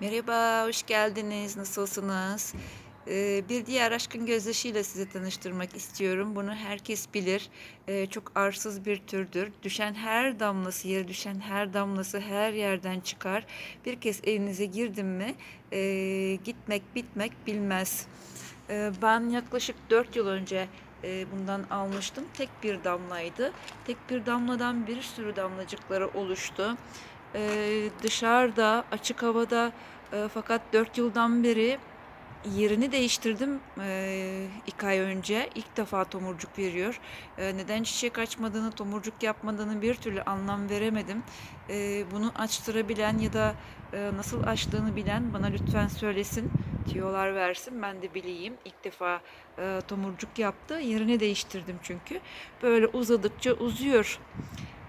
Merhaba, hoş geldiniz. Nasılsınız? Ee, bir diğer aşkın gözyaşıyla sizi tanıştırmak istiyorum. Bunu herkes bilir. Ee, çok arsız bir türdür. Düşen her damlası, yere düşen her damlası her yerden çıkar. Bir kez elinize girdim mi e, gitmek bitmek bilmez. Ee, ben yaklaşık 4 yıl önce e, bundan almıştım. Tek bir damlaydı. Tek bir damladan bir sürü damlacıkları oluştu. Ee, dışarıda, açık havada e, fakat 4 yıldan beri yerini değiştirdim e, iki ay önce. İlk defa tomurcuk veriyor. E, neden çiçek açmadığını, tomurcuk yapmadığını bir türlü anlam veremedim. E, bunu açtırabilen ya da e, nasıl açtığını bilen bana lütfen söylesin. Tüyolar versin ben de bileyim. İlk defa e, tomurcuk yaptı. Yerini değiştirdim çünkü. Böyle uzadıkça uzuyor.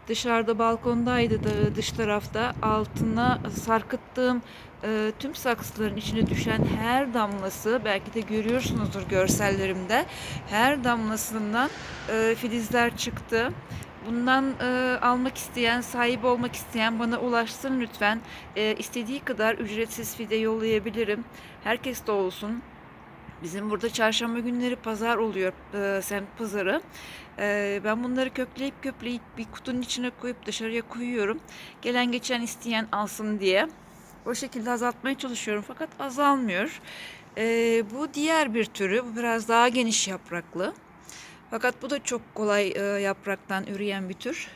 Dışarıda balkondaydı da dış tarafta altına sarkıttığım e, tüm saksıların içine düşen her damlası belki de görüyorsunuzdur görsellerimde her damlasından e, filizler çıktı. Bundan e, almak isteyen, sahip olmak isteyen bana ulaşsın lütfen. E, istediği kadar ücretsiz fide yollayabilirim. Herkes de olsun. Bizim burada çarşamba günleri pazar oluyor, e, semt pazarı. E, ben bunları kökleyip kökleyip bir kutunun içine koyup dışarıya koyuyorum. Gelen geçen isteyen alsın diye. O şekilde azaltmaya çalışıyorum fakat azalmıyor. E, bu diğer bir türü, bu biraz daha geniş yapraklı. Fakat bu da çok kolay e, yapraktan üreyen bir tür.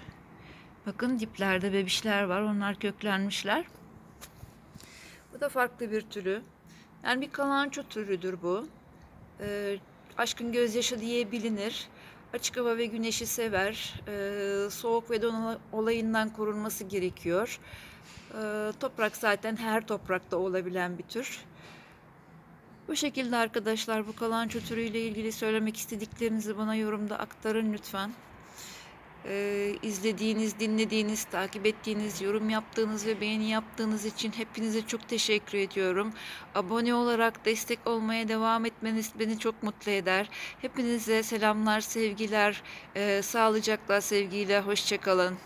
Bakın diplerde bebişler var, onlar köklenmişler. Bu da farklı bir türü. Yani bir kalanço türüdür bu. Ee, aşkın gözyaşı diye bilinir. Açık hava ve güneşi sever. Ee, soğuk ve don olayından korunması gerekiyor. Ee, toprak zaten her toprakta olabilen bir tür. Bu şekilde arkadaşlar bu kalanço türüyle ilgili söylemek istediklerinizi bana yorumda aktarın lütfen. Ee, izlediğiniz, dinlediğiniz, takip ettiğiniz, yorum yaptığınız ve beğeni yaptığınız için hepinize çok teşekkür ediyorum. Abone olarak destek olmaya devam etmeniz beni çok mutlu eder. Hepinize selamlar, sevgiler, ee, sağlıcakla, sevgiyle, hoşçakalın.